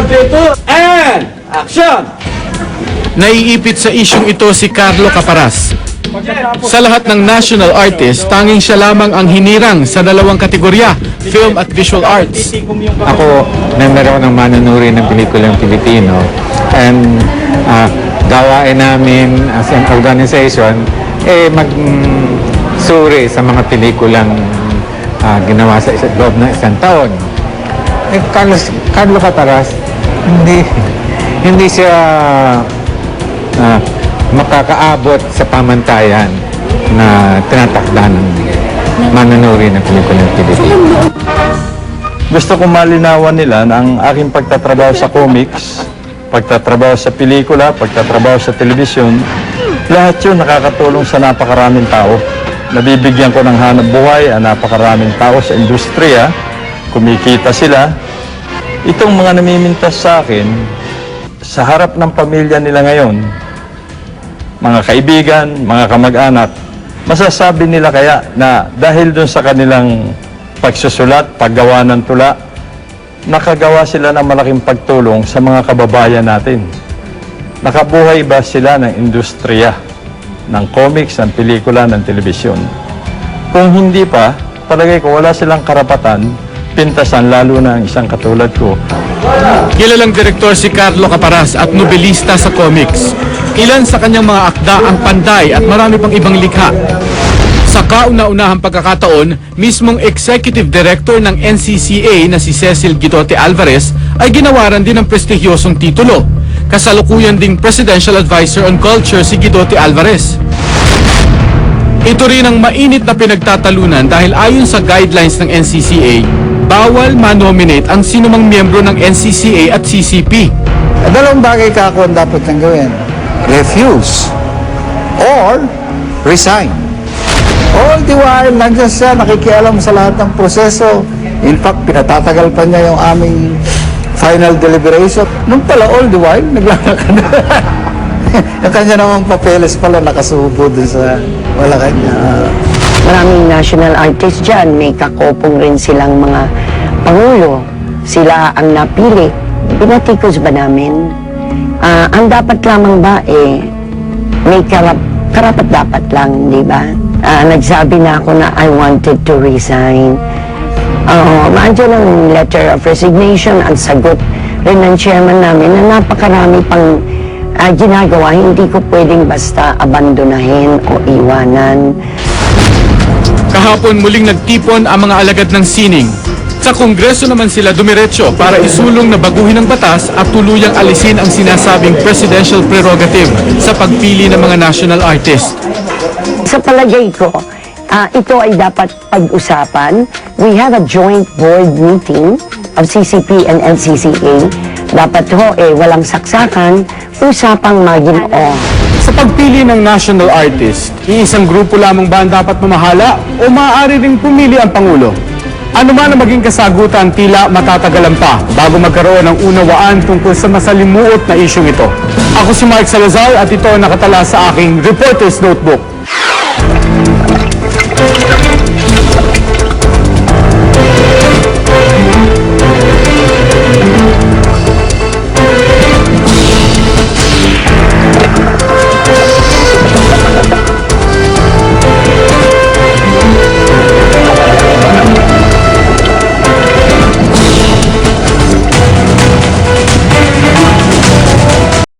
Attention! Naiipit sa isyong ito si Carlo Caparas. Sa lahat ng national artist, tanging siya lamang ang hinirang sa dalawang kategorya, film at visual arts. Ako, member ako ng manunuri ng pelikulang Pilipino. And ah, gawain namin as an organization, eh mag-suri sa mga pelikulang ah, ginawa sa isa, loob ng isang taon. Eh, Carlos, Carlo Cataras, hindi, hindi siya ah, makakaabot sa pamantayan na tinatakda ng manunuri ng pelikulang Pilipino. Gusto kong malinawan nila na ang aking pagtatrabaho sa comics, pagtatrabaho sa pelikula, pagtatrabaho sa telebisyon, lahat yun nakakatulong sa napakaraming tao. Nabibigyan ko ng hanap buhay ang napakaraming tao sa industriya, kumikita sila. Itong mga namimintas sa akin, sa harap ng pamilya nila ngayon, mga kaibigan, mga kamag-anak, masasabi nila kaya na dahil dun sa kanilang pagsusulat, paggawa ng tula, nakagawa sila ng malaking pagtulong sa mga kababayan natin. Nakabuhay ba sila ng industriya, ng comics, ng pelikula, ng telebisyon? Kung hindi pa, palagay ko wala silang karapatan, pintasan lalo na ang isang katulad ko Kilalang direktor si Carlo Caparas at nobelista sa comics. Ilan sa kanyang mga akda ang panday at marami pang ibang likha. Sa kauna-unahang pagkakataon, mismong executive director ng NCCA na si Cecil Guidote Alvarez ay ginawaran din ng prestigyosong titulo. Kasalukuyan ding Presidential Advisor on Culture si Guidote Alvarez. Ito rin ang mainit na pinagtatalunan dahil ayon sa guidelines ng NCCA, bawal manominate ang sinumang miyembro ng NCCA at CCP. Dalawang bagay ka ako ang dapat nang gawin. Refuse or resign. All the while, nandiyan siya, nakikialam sa lahat ng proseso. In fact, pinatatagal pa niya yung aming final deliberation. Nung pala, all the while, naglalakad. yung kanya namang papeles pala nakasubo dun sa wala kanya. Maraming national artists dyan, may kakopong rin silang mga pangulo. Sila ang napili. Binatikos ba namin? Ah, ang dapat lamang ba eh, may karap, karapat dapat lang, di ba? Ah, nagsabi na ako na I wanted to resign. Oo, maandyan ang letter of resignation, ang sagot rin ng chairman namin na napakarami pang ah, ginagawa, hindi ko pwedeng basta abandonahin o iwanan. Kahapon muling nagtipon ang mga alagad ng sining. Sa Kongreso naman sila dumiretso para isulong na baguhin ang batas at tuluyang alisin ang sinasabing presidential prerogative sa pagpili ng mga national artist. Sa palagay ko, ah, ito ay dapat pag-usapan. We have a joint board meeting of CCP and NCCA. Dapat ho, eh, walang saksakan, usapang maginoo. Sa pagpili ng national artist, iisang grupo lamang ba ang dapat mamahala o maaari ring pumili ang Pangulo? Ano man ang maging kasagutan, tila matatagalan pa bago magkaroon ng unawaan tungkol sa masalimuot na isyong ito. Ako si Mark Salazar at ito ang nakatala sa aking Reporter's Notebook.